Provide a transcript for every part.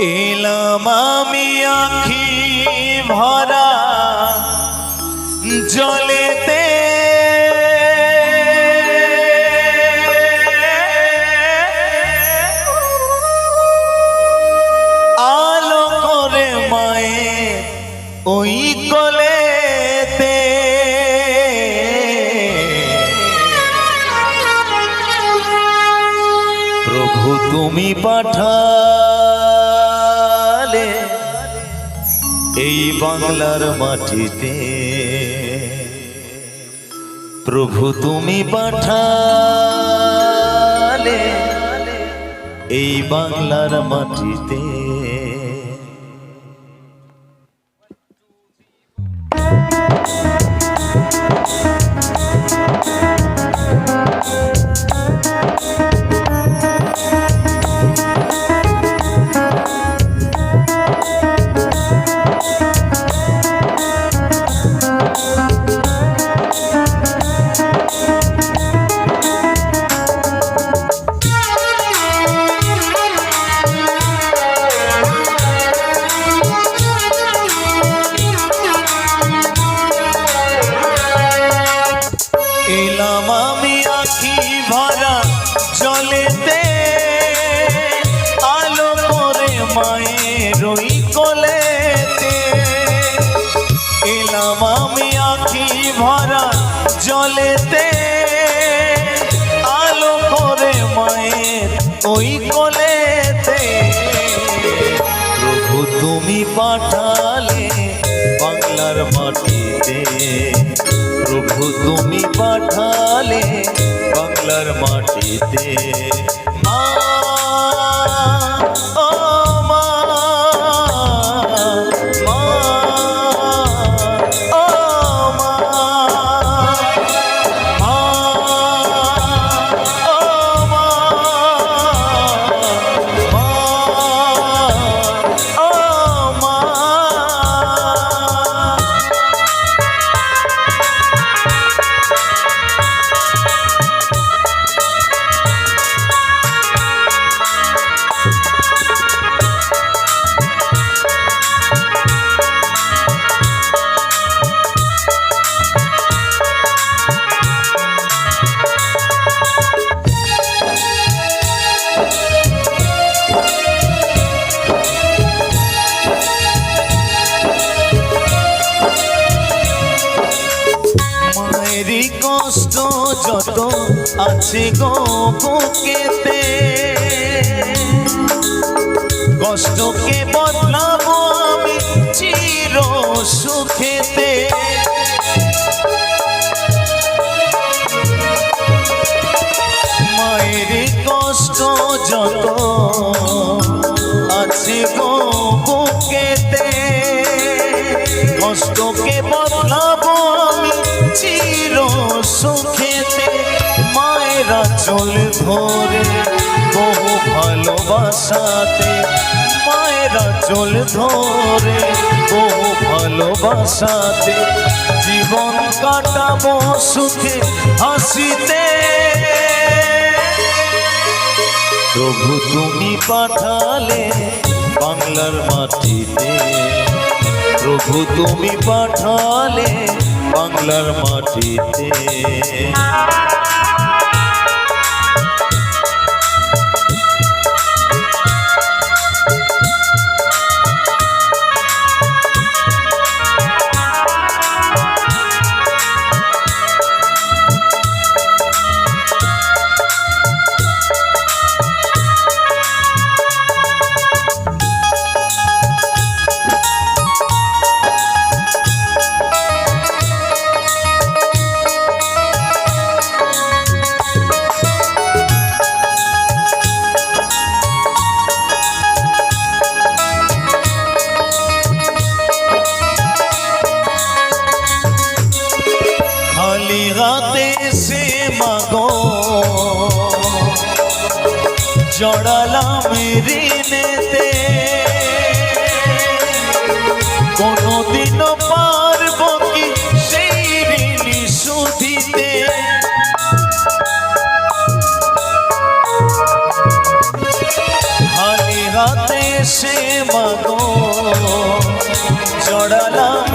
এলাম আমি আখি ভরা জলেতে। আলো করে মায়ে ওই কলেতে। প্রভু তুমি পাঠালে এই বাংলার মাটিতে। প্রভু তুমি পাঠালে এই বাংলার মাটিতে। প্রভু তুমি পাঠালে বাংলার মাটিতে মা যত আছে গো বুকেতে। কষ্টকে বদলাবো আমি চির সুখেতে। মায়ের কষ্ট যত আছে গো বুকেতে, কষ্টকে বদলাবো আমি চির সুখেতে। মায়েরা চল ধরে বহু ভালোবাসাতে, মায়েরা চল ধরে বহু ভালোবাসাতে, জীবন কাটাবো সুখে হাসিতে। প্রভু তুমি পাঠালে বাংলার মাটিতে। প্রভু তুমি পাঠালে বাংলার মাটিতে। মাগো জড়ালাম ঋণেতে কোনোদিনও পারব কি সেই ঋণ শুধিতে হাতে সে মাগো। জড়ালাম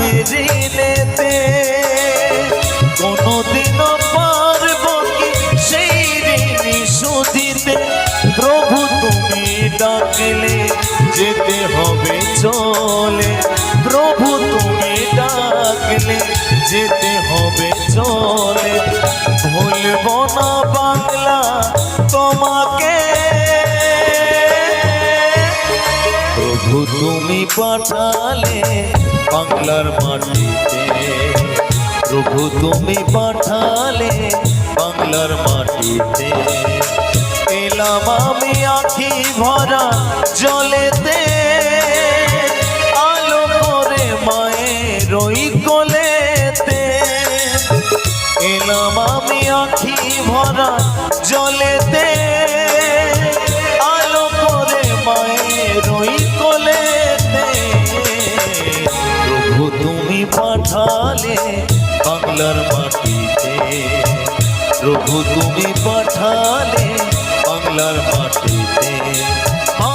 প্রভু তুমি পাঠালে বাংলার মাটিতে। প্রভু তুমি পাঠালে বাংলার মাটিতে। এলাম আমি আখি ভরা জলেতে। আলো করে মায়ের ওই কোলেতে। এলাম আমি আখি ভরা জলেতে। বাংলার মাটিতে। প্রভু তুমি পাঠালে বাংলার মাটিতে। মা